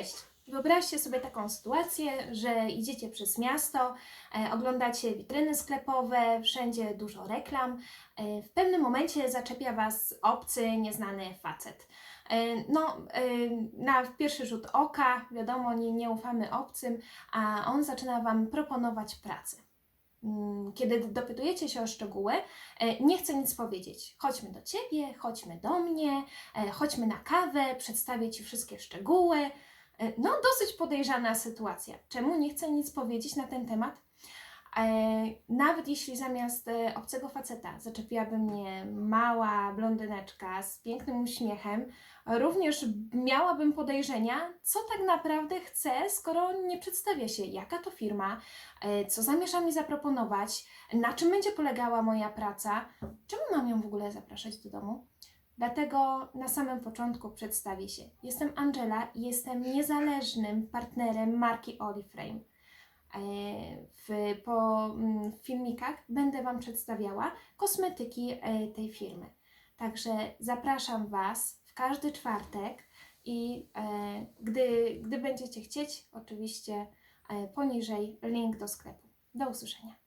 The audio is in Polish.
Cześć. Wyobraźcie sobie taką sytuację, że idziecie przez miasto, e, oglądacie witryny sklepowe, wszędzie dużo reklam. E, w pewnym momencie zaczepia Was obcy, nieznany facet. E, no, e, na pierwszy rzut oka, wiadomo, nie, nie ufamy obcym, a on zaczyna Wam proponować pracę. Mm, Kiedy dopytujecie się o szczegóły, e, nie chce nic powiedzieć. Chodźmy do ciebie, chodźmy do mnie, e, chodźmy na kawę, przedstawię ci wszystkie szczegóły. E, No, dosyć podejrzana sytuacja. Czemu nie chcę nic powiedzieć na ten temat? E, nawet jeśli zamiast e, obcego faceta zaczepiłaby mnie mała blondyneczka z pięknym uśmiechem, również miałabym podejrzenia, co tak naprawdę chcę, skoro nie przedstawia się, jaka to firma, co zamierza mi zaproponować, na czym będzie polegała moja praca, czemu mam ją w ogóle zapraszać do domu. Dlatego na samym początku przedstawię się. Jestem Angela i jestem niezależnym partnerem marki Oliframe. E, W, po mm, filmikach będę Wam przedstawiała kosmetyki e, tej firmy. Także zapraszam Was w każdy czwartek i e, gdy, gdy będziecie chcieć, oczywiście poniżej link do sklepu. Do usłyszenia.